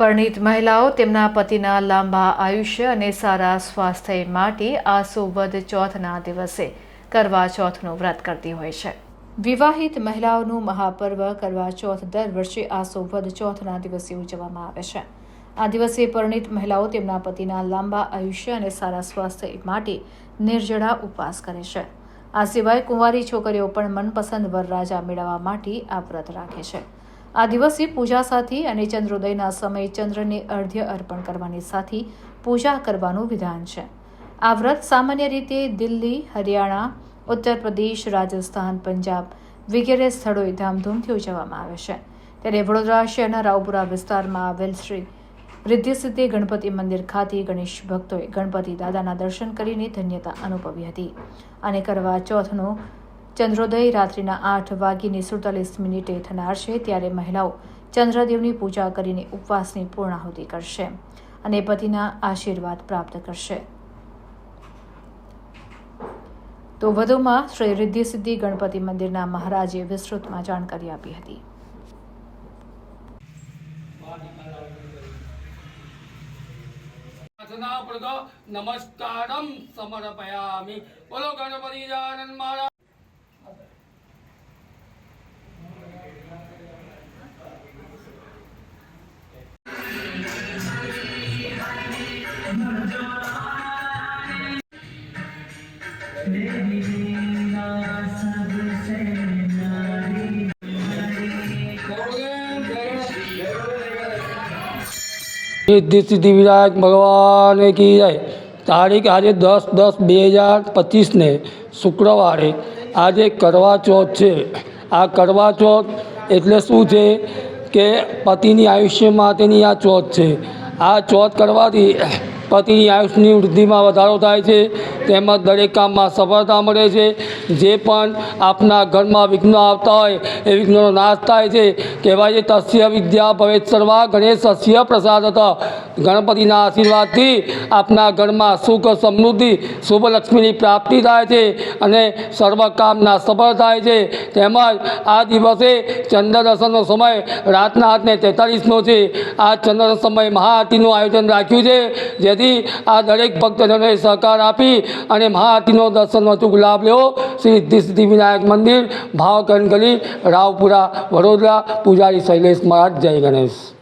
પરણિત મહિલાઓ તેમના પતિના લાંબા આયુષ્ય અને સારા સ્વાસ્થ્ય માટે આ વદ ચોથના દિવસે કરવા ચોથનું વ્રત કરતી હોય છે. વિવાહિત મહિલાઓનું મહાપર્વ કરવા ચોથ દર વર્ષે આ વદ ચોથના દિવસે ઉજવવામાં આવે છે. આ દિવસે પરણિત મહિલાઓ તેમના પતિના લાંબા આયુષ્ય અને સારા સ્વાસ્થ્ય માટે નિર્જળા ઉપવાસ કરે છે. આ સિવાય કુંવારી છોકરીઓ પણ મનપસંદ વરરાજા મેળવવા માટે આ વ્રત રાખે છે. આ દિવસે પૂજા સાથે અને ચંદ્રોદયના સમયે ચંદ્રને અર્ધ્ય અર્પણ કરવાની સાથે પૂજા કરવાનું વિધાન છે. આ વ્રત સામાન્ય રીતે દિલ્હી, હરિયાણા ઉત્તર પ્રદેશ રાજસ્થાન, પંજાબ વગેરે સ્થળોએ ધામધૂમથી ઉજવવામાં આવે છે. ત્યારે વડોદરા શહેરના રાવપુરા વિસ્તારમાં આવેલ શ્રી સિદ્ધિ ગણપતિ મંદિર ખાતે ગણેશ ભક્તોએ ગણપતિ દાદાના દર્શન કરીને ધન્યતા અનુભવી હતી અને કરવા ચોથનો ચંદ્રોદય રાત્રિના આઠ વાગીને સુડતાલીસ મિનિટે થનાર છે, ત્યારે મહિલાઓ ચંદ્રદેવની પૂજા કરીને ઉપવાસની પૂર્ણાહુતિ કરશે અને પતિના આશીર્વાદ પ્રાપ્ત કરશે. તો વધુમાં શ્રી રિદ્ધિ સિદ્ધિ ગણપતિ મંદિરના મહારાજે વિસ્તૃતમાં જાણકારી આપી હતી. નમસ્કારમ સમર્પયામિ. બોલો ગણપતિ જાનન મહારાજ. સિદ્ધિ વિનાયક ભગવાન કી જય. તારીખ આજે દસ દસ બે હજાર પચીસને શુક્રવારે આજે કરવા ચોથ છે. આ કરવા ચોથ એટલે શું છે કે પતિની આયુષ્ય માટેની આ ચોથ છે. આ ચોથ કરવાથી પતિની આયુષ્યની વૃદ્ધિમાં વધારો થાય છે, તેમજ દરેક કામમાં સફળતા મળે છે. જે પણ આપના ઘરમાં વિઘ્ન આવતા હોય, એ વિઘ્નનો નાશ થાય છે. કહેવાય છે, તસ્ય વિદ્યા ભવેત સર્વા પ્રસાદ પ્રસાદત. ગણપતિના આશીર્વાદથી આપના ઘરમાં સુખ સમૃદ્ધિ શુભ લક્ષ્મીની પ્રાપ્તિ થાય છે અને સર્વ કામના સફળ થાય છે. તેમજ આ દિવસે ચંદ્ર દર્શનનો સમય રાતના આઠને તેતાલીસનો છે. આ ચંદ્ર સમય મહાઆરતીનું આયોજન રાખ્યું છે, જેથી આ દરેક ભક્તજનોએ સહકાર આપી અને મહાઆરતીનો દર્શનનો અચૂક લાભ લેવો. શ્રી સિદ્ધિ મંદિર ભાવકરણ ગલી રાવપુરા, વડોદરા, પૂજારી શૈલેષ મહારાજ, જય ગણેશ.